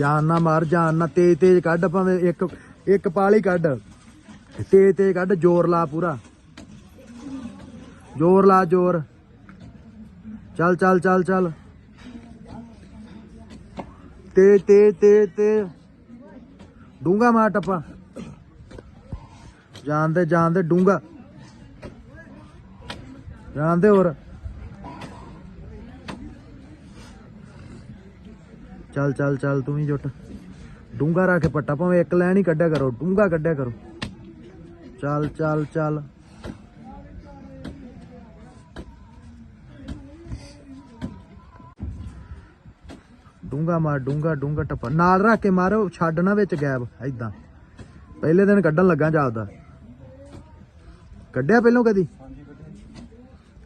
ਜਾਨ ਨਾ ਮਾਰ, ਜਾਨ ਨਾ ਤੇਜ਼ ਤੇਜ਼ ਕੱਢ ਭਾਵੇਂ ਇੱਕ ਇੱਕ ਪਾਲੀ ਕੱਢ। ਤੇਜ਼ ਤੇਜ਼ ਕੱਢ, ਜ਼ੋਰ ਲਾ ਪੂਰਾ। ਜ਼ੋਰ ਲਾ, ਜ਼ੋਰ। ਚੱਲ ਚੱਲ ਚੱਲ ਚੱਲ। ਤੇਜ਼ ਤੇਜ਼ ਤੇਜ਼ ਤੇਜ਼। ਡੂੰਗਾ ਮਾਰ ਟੱਪਾ। ਜਾਣਦੇ ਜਾਣਦੇ ਡੂੰਗਾ ਜਾਣਦੇ ਹੋਰ। ਚੱਲ ਚੱਲ ਚੱਲ, ਤੂੰ ਵੀ ਜੁੱਟ। ਡੂੰਗਾ ਰੱਖ ਕੇ ਪੱਟਾ, ਭਾਵੇਂ ਇੱਕ ਲੈਣ ਹੀ ਕੱਢਿਆ ਕਰੋ ਡੂੰਗਾ ਕੱਢਿਆ ਕਰੋ। ਚੱਲ ਚੱਲ ਚੱਲ। ਡੂੰਗਾ ਮਾਰ ਡੂੰਗਾ ਡੂੰਗਾ ਟੱਪਾ। ਨਾਲ ਰੱਖ ਕੇ ਮਾਰੋ, ਛੱਡ ਨਾ ਵਿੱਚ ਗੈਬ ਐਦਾਂ ਪਹਿਲੇ ਦਿਨ ਕੱਢਣ ਲੱਗਾ ਜਾਪਦਾ। ਕੱਢਿਆ ਪਹਿਲੋਂ ਕਦੀ?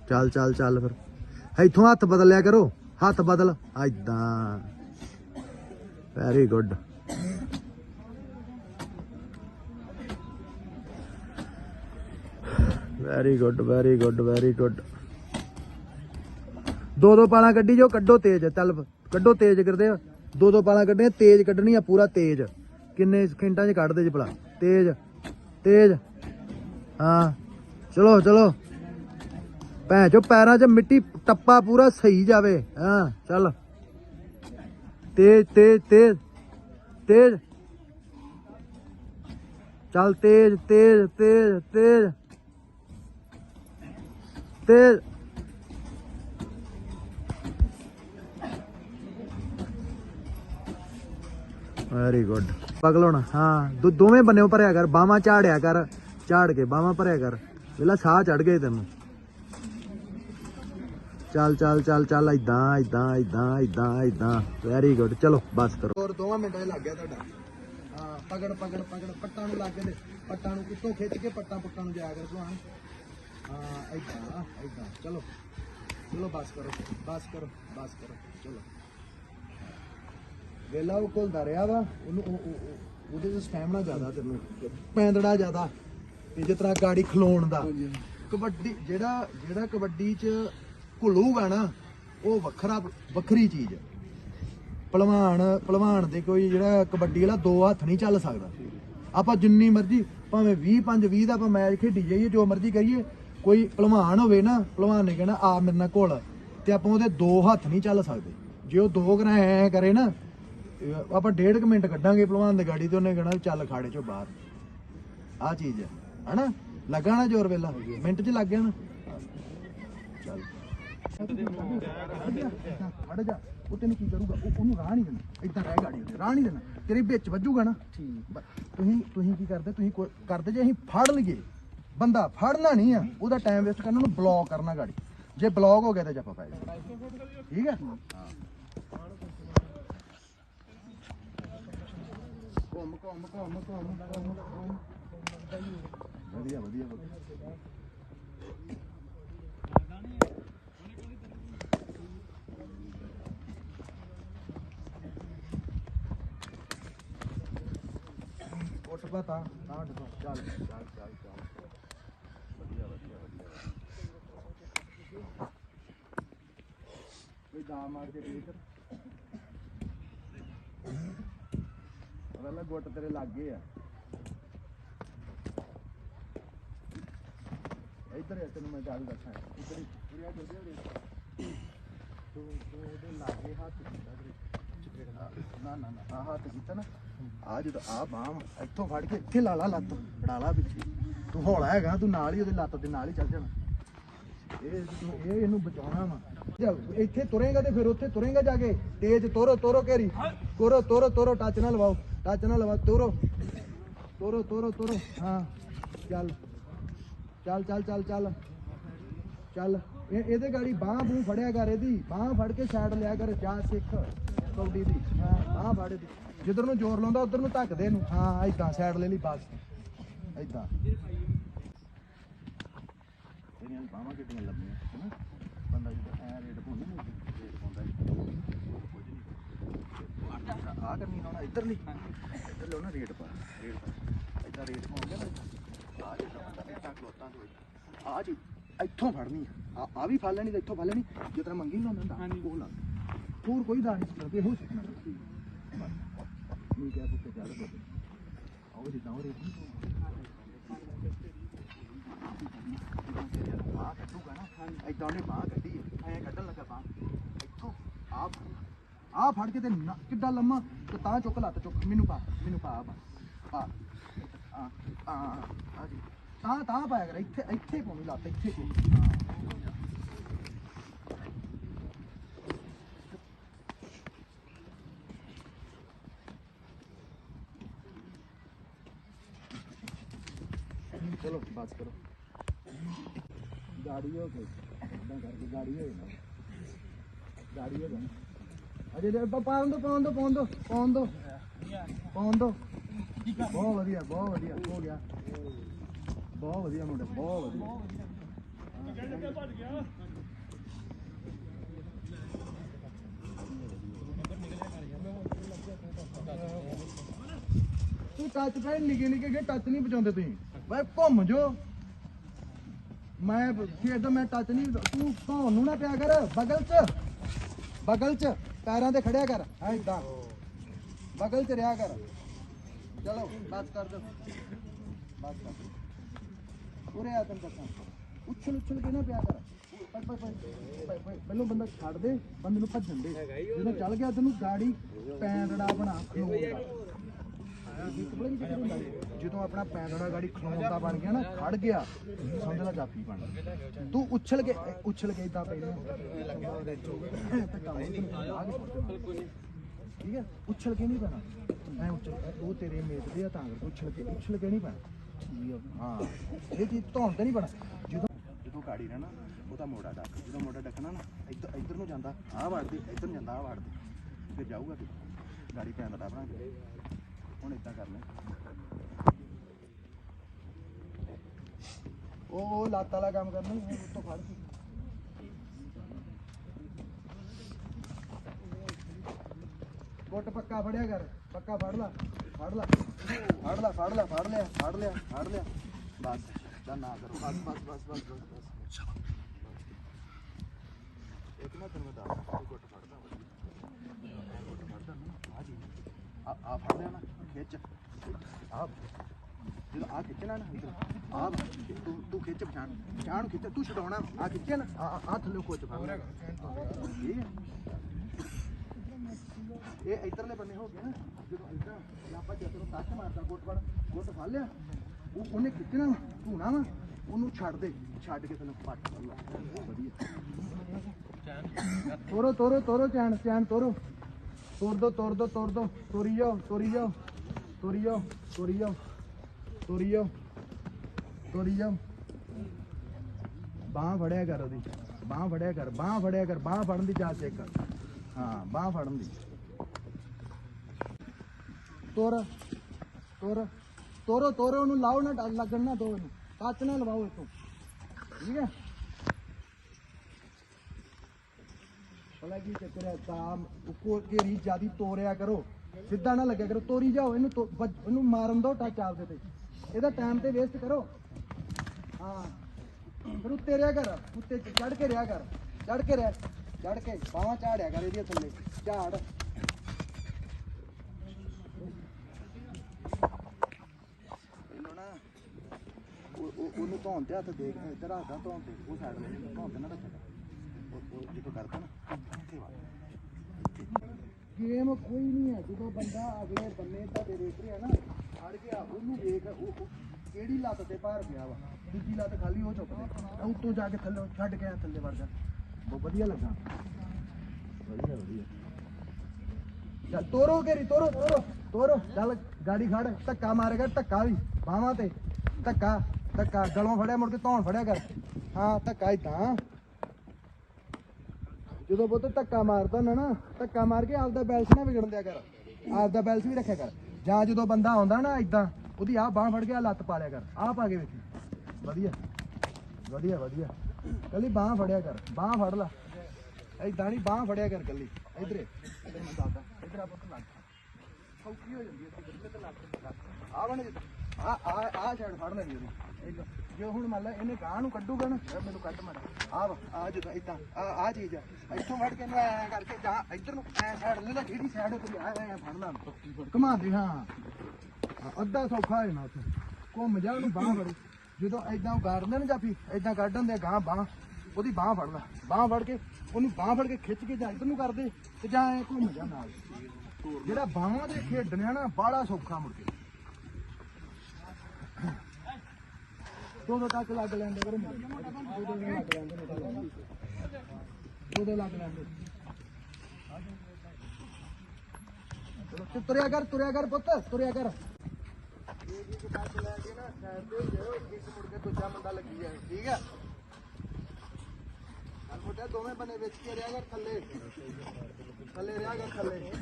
ਚੱਲ ਚੱਲ ਚੱਲ ਫਿਰ। ਇੱਥੋਂ ਹੱਥ ਬਦਲਿਆ ਕਰੋ, ਹੱਥ ਬਦਲ ਐਦਾਂ very good very good very good very good ਦੋ ਦੋ ਪਾਲਾਂ ਕੱਢੀ ਜੋ ਕੱਢੋ ਤੇਜ਼, ਚੱਲ ਕੱਢੋ ਤੇਜ਼ ਕਰਦੇ ਆ। ਦੋ ਦੋ ਪਾਲਾਂ ਕੱਢਣੀਆਂ, ਤੇਜ਼ ਕੱਢਣੀ ਆ, ਪੂਰਾ ਤੇਜ਼। ਕਿੰਨੇ ਸਕਿੰਟਾਂ 'ਚ ਕੱਢਦੇ ਜੀ ਭਲਾ? ਤੇਜ਼ ਤੇਜ਼। ਹਾਂ, ਚਲੋ ਚਲੋ। ਭੈਣ ਚੋ, ਪੈਰਾਂ 'ਚ ਮਿੱਟੀ, ਟੱਪਾ ਪੂਰਾ ਸਹੀ ਜਾਵੇ। ਹਾਂ, ਚੱਲ। ਤੇਜ਼ ਤੇਜ਼ ਤੇਜ਼ ਤੇਜ਼। ਚੱਲ ਤੇਜ਼ ਤੇਜ਼ ਤੇਜ਼ ਤੇਜ਼। ਤੇਜ਼। ਵੈਰੀ ਗੁੱਡ ਪਗਲੋਣਾ ਹਾਂ ਦੋਵੇਂ ਬੰਨਿਓ ਭਰਿਆ ਕਰ, ਬਾਹਾਂ ਝਾੜਿਆ ਕਰ, ਝਾੜ ਕੇ ਬਾਹਾਂ ਭਰਿਆ ਕਰ। ਵੇਲਾ ਸਾਹ ਚੜ ਗਏ ਤੈਨੂੰ। ਚੱਲ ਚੱਲ ਚੱਲ ਚੱਲ ਇਦਾਂ ਇਦਾਂ ਇਦਾਂ ਇਦਾਂ ਇਦਾਂ ਵੈਰੀ ਗੁੱਡ ਚਲੋ ਬਸ ਕਰੋ। ਹੋਰ ਦੋਵਾਂ ਮਿੰਟਾਂ 'ਚ ਲੱਗ ਗਿਆ ਤੁਹਾਡਾ। ਹਾਂ ਪਕੜ ਪਕੜ ਪਕੜ। ਪੱਟਾਂ ਨੂੰ ਲੱਗ ਗਏ ਪੱਟਾਂ ਨੂੰ ਕਿੱਥੋਂ ਖਿੱਚ ਕੇ ਪੱਟਾਂ ਪੁੱਟਾਂ ਨੂੰ ਜਾਇਆ ਕਰ ਭਲਵਾਨ। ਹਾਂ ਇਦਾਂ ਇਦਾਂ ਚਲੋ ਚਲੋ ਬਸ ਕਰੋ। ਬਸ ਕਰੋ ਬਸ ਕਰੋ। ਚਲੋ। ਵੇਲਾ ਉਹ ਘੁਲਦਾ ਰਿਹਾ ਵਾ। ਉਹਨੂੰ ਉਹ- ਉਹ- ਉਹ- ਉਹਦੇ ਚ ਸਟੈਮਨਾ ਜ਼ਿਆਦਾ ਤੈਨੂੰ। ਪੈਂਦੜਾ ਜ਼ਿਆਦਾ। ਤੇ ਜਿਸ ਤਰ੍ਹਾਂ ਗਾੜੀ ਖਲੋਣ ਦਾ। ਕਬੱਡੀ ਜਿਹੜਾ ਜਿਹੜਾ ਕਬੱਡੀ ਚ ਘੁਲੂਗਾ ਨਾ, ਉਹ ਵੱਖਰਾ ਵੱਖਰੀ ਚੀਜ਼ ਹੈ। ਪਹਿਲਵਾਨ ਪਹਿਲਵਾਨ ਦੇ ਕੋਈ ਜਿਹੜਾ ਕਬੱਡੀ ਵਾਲਾ ਦੋ ਹੱਥ ਨਹੀਂ ਚੱਲ ਸਕਦਾ। ਆਪਾਂ ਜਿੰਨੀ ਮਰਜ਼ੀ, ਭਾਵੇਂ 20 5 20 ਦਾ ਆਪਾਂ ਮੈਚ ਖੇਡੀ ਜਾਈਏ, ਜੋ ਮਰਜ਼ੀ ਕਰੀਏ, ਕੋਈ ਪਹਿਲਵਾਨ ਹੋਵੇ ਨਾ ਪਹਿਲਵਾਨ ਨੇ ਕਹਿਣਾ ਆ ਮੇਰੇ ਨਾਲ ਘੁਲ ਤੇ ਆਪਾਂ ਉਹਦੇ ਦੋ ਹੱਥ ਨਹੀਂ ਚੱਲ ਸਕਦੇ। ਜੇ ਉਹ ਦੋ ਗਰਾ ਐ ਕਰੇ ਨਾ, ਆਪਾਂ ਡੇਢ ਕੁ ਮਿੰਟ ਕੱਢਾਂਗੇ ਪਹਿਲਵਾਨ ਦੀ ਗਾੜੀ ਤੇ ਉਹਨੇ ਕਹਿਣਾ, ਚੱਲ ਖਾੜੇ ਚੋਂ ਬਾਹਰ। ਆ ਚੀਜ਼ ਹੈ। ਹਨਾ? ਲੱਗਾ ਨਾ ਜ਼ੋਰ ਵੇਲਾ? ਮਿੰਟ 'ਚ ਲੱਗ ਗਿਆ ਨਾ? ਚੱਲ। ਖੜ ਜਾ ਉਹ ਤੈਨੂੰ ਕੀ ਕਰੂਗਾ ਉਹ ਉਹਨੂੰ ਰਾਹ ਨਹੀਂ ਦੇਣਾ ਇਦਾਂ ਰਹਿ ਗਾੜੀ ਉਹਦੇ ਰਾਹ ਨਹੀਂ ਦੇਣਾ ਤੇਰੇ ਵਿੱਚ ਵੱਜੂਗਾ ਨਾ ਠੀਕ ਤੁਸੀਂ ਤੁਸੀਂ ਕੀ ਕਰਦੇ ਤੁਸੀਂ ਕੋ- ਕਰਦੇ ਜੇ ਅਸੀਂ ਫੜ ਲਈਏ ਬੰਦਾ ਫੜਨਾ ਨਹੀਂ ਆ ਉਹਦਾ ਟਾਈਮ ਵੇਸਟ ਕਰਨਾ ਉਹਨੂੰ ਬਲੌਕ ਕਰਨਾ ਗਾੜੀ ਜੇ ਬਲੌਕ ਹੋ। ਗਿਆ ਤਾਂ ਜੱਪਾ ਪੈ ਜਾਣਾ ਠੀਕ ਹੈ ਘੁੰਮ ਘੁੰਮ ਘੁੰਮ ਘੁੰਮ ਘੁੰਮ ਵਧੀਆ ਵਧੀਆ ਵਧੀਆ ਉੱਠ ਤਾਂ ਤਾਂ ਚੱਲ ਚੱਲ। ਚੱਲ ਚੱਲ ਵਧੀਆ ਵਧੀਆ ਵਧੀਆ ਕੋਈ ਦਾ ਮਾਰ ਕੇ ਦੇਖ। ਅਗਲਾ ਗੁੱਟ ਤੇਰੇ ਲੱਗੇ ਆ। ਇੱਧਰ ਆ, ਤੈਨੂੰ ਮੈਂ ਗੱਲ ਦੱਸਾਂ। ਇੱਧਰ ਪੂਰੀ ਆ, ਜਲਦੀ ਹੋ ਤੂੰ ਤੂੰ ਉਹਦੇ ਲਾਗੇ ਹੱਥ ਕੀਤਾ ਨਾ ਨਾ ਨਾ ਹੱਥ ਕੀਤਾ ਨਾ। ਆ ਜਦੋਂ ਆ ਬਾਹ ਇੱਥੋਂ ਫੜ ਕੇ ਇੱਥੇ ਲਾ ਲਾ ਲੱਤ, ਫੜਾ ਲਾ ਪਿੱਛੇ। ਤੂੰ ਹੌਲਾ ਹੈਗਾ, ਤੂੰ ਨਾਲ ਹੀ ਉਹਦੇ ਲੱਤ ਦੇ ਨਾਲ ਹੀ ਚੱਲ ਜਾਣਾ। ਇਹ ਇਹ ਇਹਨੂੰ ਬਚਾਉਣਾ ਵਾ। ਇੱਥੇ ਤੁਰੇਗਾ ਤੇ ਫਿਰ ਉੱਥੇ ਤੁਰੇਗਾ ਜਾ ਕੇ। ਤੇਜ਼ ਤੋਰੋ ਤੋਰੋ ਕੇਰੀ, ਤੋਰੋ ਤੋਰੋ ਤੋਰੋ ਟੱਚ ਨਾ ਲਵਾਓ। ਟੱਚ ਨਾ ਲਵਾ, ਤੋਰੋ। ਤੋਰੋ ਤੋਰੋ ਤੋਰੋ। ਹਾਂ, ਚੱਲ। ਚੱਲ ਚੱਲ ਚੱਲ ਚੱਲ। ਚੱਲ। ਇਹਦੇ ਗਾੜੀ ਬਾਹ ਬੂ ਫੜਿਆ ਕਰ ਇਹਦੀ। ਬਾਹ ਫੜ ਕੇ ਸਾਈਡ ਲਿਆ ਕਰ, ਜਾ ਸਿੱਖ। ਕੌਡੀ ਦੀ। ਹਾਂ, ਬਾਹ ਫੜ ਦੀ ਜਿੱਧਰ ਨੂੰ ਜ਼ੋਰ ਲਾਉਂਦਾ, ਉਧਰ ਨੂੰ ਧੱਕਦੇ ਹਾਂ, ਏਦਾਂ ਸਾਈਡ ਲੈ ਲਈ, ਬਸ। ਏਦਾਂ। ਇਹਦੀਆਂ ਬਾਹਾਂ ਕਿੱਡੀਆਂ ਲੰਮੀਆਂ ਹਨਾ ਬੰਦਾ ਜਦੋਂ ਐ ਰੇਡ ਪਾਉਂਦਾ ਨਾ ਰੇਡ ਪਾਉਂਦਾ ਆ ਕਰਨੀ ਨਾ ਇੱਧਰ ਨਹੀਂ ਇੱਧਰ ਲਓ ਨਾ ਰੇਡ ਪਾ ਰੇਡ ਪਾ। ਏਦਾਂ ਰੇਡ ਪਾਉਂਦਾ ਨਾ ਆ ਜਿਹੜਾ ਬੰਦਾ ਇੱਦਾਂ ਖਲੋਤਾ ਤੋਂ ਆ ਜੀ ਇੱਥੋਂ ਫੜਨੀ ਆ। ਆ ਵੀ ਫੜ ਲੈਣੀ ਤੇ ਇੱਥੋਂ ਫੜ ਲੈਣੀ। ਜਿਸ ਮੰਗੀ ਨਾ ਹੁੰਦਾ, ਉਹ ਲਾ। ਹੋਰ ਕੋਈ ਦਾ ਨਹੀਂ ਸਿੱਖਣਾ ਇਹੋ ਸਿੱਖਣਾ ਠੀਕ ਹੈ ਪੁੱਤੇ ਚੱਲ ਪੁੱਤ ਆਓ ਜੀ ਤਾਂ ਰੇਤੀ ਬਾਹ ਕੱਢੂਗਾ ਨਾ ਏਦਾਂ ਉਹਨੇ ਬਾਹ ਕੱਢੀ ਐ ਕੱਢਣ ਲੱਗਾ ਬਾਹ ਇੱਥੋਂ ਆ ਆ ਫੜ ਕੇ ਤੇ ਕਿੱਡਾ ਲੰਮਾ ਤੇ ਤਾਂ ਚੁੱਕ ਲੱਤ ਚੁੱਕ ਮੈਨੂੰ ਪਾ ਮੈਨੂੰ ਪਾ ਆ ਆ ਆ ਆ ਜੀ ਤਾਂ ਤਾਂ ਪਾਇਆ ਕਰ ਇੱਥੇ ਇੱਥੇ ਪਾਉਣੀ ਲੱਤ ਇੱਥੇ ਪਾਉਣੀ ਚਲੋ ਬਸ ਕਰੋ ਗਾੜੀ ਹੋ ਗਈ ਇਦਾਂ ਕਰਕੇ ਗਾੜੀ ਹੋ ਜਾਣਾ ਗਾੜੀ ਹੋ ਜਾਣਾ ਅਜੇ ਦੇ ਪਾਉਣ ਦੋ ਪਾਉਣ ਦੋ ਪਾਉਣ ਦੋ ਪਾਉਣ ਦੋ। ਪਾਉਣ ਦੋ। ਬਹੁਤ ਵਧੀਆ ਬਹੁਤ ਵਧੀਆ। ਹੋ ਗਿਆ। ਬਹੁਤ ਵਧੀਆ ਮੁੰਡਾ ਬਹੁਤ ਵਧੀਆ। ਤੂੰ ਟੱਚ ਪੈ ਨਿੱਕੇ ਨਿੱਕੇ ਟੱਚ ਨਹੀਂ ਪਹੁੰਚਾਉਂਦੇ ਤੁਸੀਂ। ਬਈ ਘੁੰਮ ਜੋ। ਮੈਂ ਖੇਡ ਮੈਂ ਟੱਚ ਨਹੀਂ ਤੂੰ ਧੌਣ ਨੂੰ ਨਾ ਪਿਆ ਕਰ ਬਗਲ ਚ। ਬਗਲ ਚ ਪੈਰਾਂ ਤੇ ਖੜਿਆ ਕਰ ਐਦਾਂ ਬਗਲ ਚ ਰਿਆ ਕਰ। ਚਲੋ, ਬਸ ਕਰ ਦੋ। ਬਸ ਕਰ ਉਰੇ ਆ ਤੈਨੂੰ ਦੱਸਾਂ। ਉੱਛਲ ਉੱਛਲ ਕੇ ਨਾ ਪਿਆ ਕਰ। ਪਹਿਲੋਂ ਬੰਦਾ ਛੱਡ ਦੇ, ਬੰਦੇ ਨੂੰ ਭੱਜਣ ਦੇ। ਜਦੋਂ ਚੱਲ ਗਿਆ ਤੈਨੂੰ ਗਾੜੀ ਪੈਂਦੜਾ ਬਣਾ, ਖਲੋਣ ਦਾ ਇੱਕ ਪਤਾ ਕੀ ਚੱਕਰ ਹੁੰਦਾ ਜੀ? ਜਦੋਂ ਆਪਣਾ ਪੈਂਦੜਾ ਗਾੜੀ ਖਲੋਂਦਾ ਬਣ ਗਿਆ ਨਾ ਖੜ ਗਿਆ ਸਮਝ ਲੈ ਜਾਪੀ ਬਣ ਤੂੰ ਉਛਲ ਕੇ ਉਛਲ ਕੇ ਇਦਾਂ ਪਹਿਲਾਂ ਠੀਕ ਹੈ? ਉਛਲ ਕੇ ਨਹੀਂ ਪੈਣਾ। ਐ ਉਛਲ ਉਹ ਤੇਰੇ ਮੇਟ ਦੇ ਆ ਤਾਂ ਉਛਲ ਕੇ ਉਛਲ ਕੇ ਨਹੀਂ ਪੈਣਾ। ਹਾਂ? ਇਹ ਚੀਜ਼ ਧੌਣ ਤੇ ਨਹੀਂ ਪੈਣਾ। ਜਦੋਂ ਜਦੋਂ ਗਾੜੀ ਰਹਿਣਾ ਨਾ ਉਹਦਾ ਮੋੜਾ ਡੱਕ, ਜਦੋਂ ਮੋੜਾ ਡੱਕਣਾ ਨਾ, ਇੱਧਰ ਇੱਧਰ ਨੂੰ ਜਾਂਦਾ, ਆਹ ਵੜਦੀ, ਇੱਧਰ ਨੂੰ ਜਾਂਦਾ, ਆਹ ਵੜਦੀ। ਫਿਰ ਜਾਊਗਾ ਕਿ ਗਾੜੀ ਪੈਂਦਾ ਬਣਾ ਕੇ ਹੁਣ ਇਦਾਂ ਕਰ ਲੈ ਉਹ ਉਹ ਲੱਤ ਵਾਲਾ ਕੰਮ ਕਰਨਾ ਉਹ ਉੱਤੋਂ ਫੜ ਕੇ। ਗੁੱਟ ਪੱਕਾ ਫੜਿਆ ਕਰ, ਪੱਕਾ ਫੜ ਲਾ ਫੜ ਲਾ। ਫੜ ਲਾ ਫੜ ਲਾ, ਫੜ ਲਿਆ ਫੜ ਲਿਆ ਫੜ ਲਿਆ। ਬਸ ਦਾ ਨਾ ਕਰੋ। ਬਸ ਬਸ ਬਸ ਬਸ ਬਸ ਬਸ। ਇੱਕ ਨਾ ਤੈਨੂੰ ਮੈਂ ਦੱਸਦਾ, ਤੂੰ ਗੁੱਟ ਫੜਦਾ। ਵਧੀਆ ਐਂ ਗੁੱਟ ਫੜਦਾ ਨਾ ਆ ਜੀ ਆ ਆ ਫੜ ਲਿਆ ਨਾ। ਖਿੱਚ। ਆ ਜਦੋਂ ਆ ਨਾ ਤੂੰ ਤੂੰ ਖਿੱਚ ਪਛਾਣ। ਪਛਾਣ ਖਿੱਚ ਤੂੰ ਛਡਾਉਣਾ। ਆ ਖਿੱਚਿਆ ਨਾ ਆ ਆ ਥੱਲੇ ਕੋਚ ਫੜ ਲੈ ਠੀਕ ਹੈ ਇਹ ਇਧਰਲੇ ਬੰਨੇ ਹੋ ਗਿਆ ਨਾ ਜਦੋਂ ਇਦਾਂ ਆਪਾਂ ਜਦ ਨੂੰ ਟੱਚ ਮਾਰਦਾ ਗੁੱਟ ਫੜ ਗੁੱਟ ਫੜ ਲਿਆ। ਉਹ ਉਹਨੇ ਖਿੱਚਣਾ ਧੂਣਾ ਵਾ ਉਹਨੂੰ ਛੱਡ ਦੇ ਛੱਡ ਕੇ ਤੈਨੂੰ ਪੱਟ ਲਾ। ਵਧੀਆ। ਤੋਰੋ ਤੋਰੋ ਤੋਰੋ ਚੈਨ ਚੈਨ ਤੋਰੋ। ਤੋੜ ਦੋ ਤੋੜ ਦੋ ਤੋੜ ਦੋ। ਤੋਰੀ ਜਾਓ ਤੋਰੀ ਜਾਓ। ਤੋਰੀ ਜਾਓ ਤੋਰੀ ਜਾਓ ਤੋਰੀ ਜਾਓ ਤੋਰੀ ਜਾਓ ਬਾਹ ਫੜਿਆ ਕਰ ਉਹਦੀ ਬਾਹ ਫੜਿਆ ਕਰ ਬਾਹ ਫੜਿਆ ਕਰ ਬਾਹ ਫੜਨ ਦੀ ਜਾਂਚ ਇੱਕ ਹਾਂ ਬਾਹ ਫੜਨ ਦੀ ਤੋਰ ਤੋਰ ਤੋਰੋ ਤੋਰੋ ਉਹਨੂੰ ਲਾਓ ਨਾ ਡਰ ਲੱਗਣ ਨਾ ਦੋ ਇਹਨੂੰ ਕੱਚ ਨਾ ਲਵਾਓ ਇਤੋਂ ਠੀਕ ਹੈ ਭਲਾ ਕੀ ਚੱਕਰ ਹੈ ਤਾਂ ਉੱਕੋ ਘੇਰੀ ਜਿਆਦੀ ਤੋਰਿਆ ਕਰੋ ਸਿੱਧਾ ਨਾ ਲੱਗਿਆ ਕਰੋ, ਤੋਰੀ ਜਾਓ, ਇਹਨੂੰ ਤੋ- ਵੱਜ- ਇਹਨੂੰ ਮਾਰਨ ਦੋ ਟੱਚ ਆਪਦੇ ਤੇ। ਇਹਦਾ ਟਾਈਮ ਤੇ ਵੇਸਟ ਕਰੋ। ਹਾਂ। ਫਿਰ ਉੱਤੇ ਰਿਆ ਕਰ, ਉੱਤੇ ਚੜ ਕੇ ਰਿਆ ਕਰ। ਚੜ ਕੇ ਰਿਆ ਚੜ ਕੇ ਬਾਹਾਂ ਝਾੜਿਆ ਕਰ ਇਹਦੀਆਂ ਥੱਲੇ। ਝਾੜ। ਇਹਨੂੰ ਨਾ ਉਹ ਉਹ- ਉਹਨੂੰ ਧੌਣ ਤੇ ਹੱਥ ਦੇ ਇੱਧਰ ਹੱਥਾਂ ਧੌਣ ਤੇ, ਉਹ ਸਾਈਡ ਲੈ ਧੌਣ ਤੇ ਨਾ ਰੱਖਿਆ ਉਹ ਉਹ ਜਦੋਂ ਕਰਦਾ ਨਾ, ਇੱਥੇ ਵਾ ਗੇਮ ਕੋਈ ਨਹੀਂ ਹੈ। ਜਦੋਂ ਬੰਦਾ ਅਗਲੇ ਬੰਨੇ ਤਾਂ ਦੇ ਦੇਖ ਰਿਹਾ ਨਾ ਅੜ ਗਿਆ ਉਹਨੂੰ ਵੇਖ ਉਹ ਕਿਹੜੀ ਲੱਤ ਤੇ ਭਾਰ ਪਿਆ ਵਾ? ਦੂਜੀ ਲੱਤ ਖਾਲੀ ਉਹ ਚੁੱਕ ਉੱਤੋਂ ਜਾ ਕੇ ਥੱਲੇ ਛੱਡ ਕੇ ਥੱਲੇ ਵੜ ਜਾ। ਬਹੁਤ ਵਧੀਆ ਲੱਗਾ। ਵਧੀਆ ਵਧੀਆ। ਚੱਲ ਤੋਰੋ ਘੇਰੀ, ਤੋਰੋ ਤੋਰੋ ਤੋਰੋ। ਚੱਲ, ਗਾੜੀ ਖੜ। ਧੱਕਾ ਮਾਰੇਗਾ, ਧੱਕਾ ਵੀ। ਬਾਹਾਂ ਤੇ। ਧੱਕਾ ਧੱਕਾ। ਗਲੋਂ ਫੜਿਆ, ਮੁੜ ਕੇ ਧੌਣ ਫੜਿਆ ਕਰ। ਹਾਂ, ਧੱਕਾ ਇਦਾਂ ਜਦੋਂ ਪੁੱਤ ਧੱਕਾ ਮਾਰਦਾ ਨਾ ਨਾ, ਧੱਕਾ ਮਾਰ ਕੇ ਆਪਦਾ ਬੈਲੈਂਸ ਨਾ ਵਿਗੜਨ ਦਿਆ ਕਰ। ਆਪਦਾ ਬੈਲੈਂਸ ਵੀ ਰੱਖਿਆ ਕਰ। ਜਾਂ ਜਦੋਂ ਬੰਦਾ ਆਉਂਦਾ ਨਾ ਇਦਾਂ ਉਹਦੀ ਆਹ ਬਾਹ ਫੜ ਕੇ ਆਹ ਲੱਤ ਪਾ ਲਿਆ ਕਰ। ਆਹ ਪਾ ਕੇ ਵੇਖੀ। ਵਧੀਆ। ਵਧੀਆ ਵਧੀਆ। ਕੱਲੀ ਬਾਹ ਫੜਿਆ ਕਰ। ਬਾਹ ਫੜ ਲਾ। ਏਦਾਂ ਨਹੀਂ, ਬਾਹ ਫੜਿਆ ਕਰ ਕੱਲੀ। ਇਧਰੇ। ਇਧਰ ਦੱਸਦਾ। ਇਧਰ ਆਪਾਂ ਲੱਗ ਸੌਖੀ ਹੋ ਜਾਂਦੀ ਹੈ। ਤੇ ਲੱਗ ਆ ਬਣ ਆ ਆ ਆ ਛੜ ਫੜ ਲੈਣੀ ਉਹਦੀ ਇੱਧਰ। ਜੇ ਹੁਣ ਮੰਨ ਲੈ ਇਹਨੇ ਗਾਂ ਨੂੰ ਕੱਢੂਗਾ ਨਾ ਇਹ ਮੈਨੂੰ ਕੱਢ ਮਾਰ। ਆ ਵਾ ਆ ਜਦੋਂ ਇਦਾਂ ਆ ਆ ਚੀਜ਼ ਆ। ਇੱਥੋਂ ਫੜ ਕੇ ਇਹਨੂੰ ਐ ਕਰਕੇ ਜਾਂ, ਇੱਧਰ ਨੂੰ ਐ ਸਾਈਡ ਲੈ ਲੈ, ਜਿਹੜੀ ਸਾਈਡ ਤੇ ਐ ਐ ਫੜਨਾ ਘੁਮਾ ਦੇ, ਹਾਂ। ਅੱਧਾ ਸੌਖਾ ਹੈ ਨਾ ਉੱਥੇ। ਘੁੰਮ ਜਾ ਉਹਨੂੰ, ਬਾਹ ਫੜੀ। ਜਦੋਂ ਐਦਾਂ ਗਾੜਦੇ ਨੇ ਜਾਫੀ ਐਦਾਂ ਕੱਢਣ ਦੇ ਗਾਂ ਬਾਹ। ਉਹਦੀ ਬਾਹ ਫੜਨਾ ਬਾਹ ਫੜ ਕੇ, ਉਹਨੂੰ ਬਾਹ ਫੜ ਕੇ ਖਿੱਚ ਕੇ ਜਾਂ ਇੱਧਰ ਨੂੰ ਕਰਦੇ ਤੇ ਜਾਂ ਐ ਘੁੰਮ ਜਾ ਨਾਲ। ਜਿਹੜਾ ਬਾਹਾਂ ਦੇ ਖੇਡਣਿਆ ਨਾ, ਬਾਹਲਾ ਸੌਖਾ ਮੁੜ ਕੇ। ਦੋ ਦੋ ਤੱਕ ਲੱਗ ਲੈਂਦੇ ਕਰੋ ਦੋ ਦੋ ਲੱਗ ਲੈਂਦੇ ਨੇ ਦੋ ਦੋ ਲੱਗ ਲੈਂਦੇ ਚਲੋ ਤੂੰ ਤੁਰਿਆ ਕਰ ਤੁਰਿਆ ਕਰ ਪੁੱਤ ਤੁਰਿਆ ਕਰ ਇਹ ਜੀ ਕਿ ਤੱਕ ਲੈ ਕੇ ਨਾ ਸਾਈਡ ਤੇ ਜਾਓ ਇੱਕ ਮੁੜ ਕੇ ਦੂਜਾ ਬੰਦਾ ਲੱਗੀ ਜਾਏ ਠੀਕ ਹੈ ਨਾਲ ਮੁੰਡਾ ਦੋਵੇਂ ਬੰਨੇ ਵਿੱਚ ਕੇ ਰਿਆ ਕਰ ਥੱਲੇ ਥੱਲੇ ਰਿਆ ਕਰ ਥੱਲੇ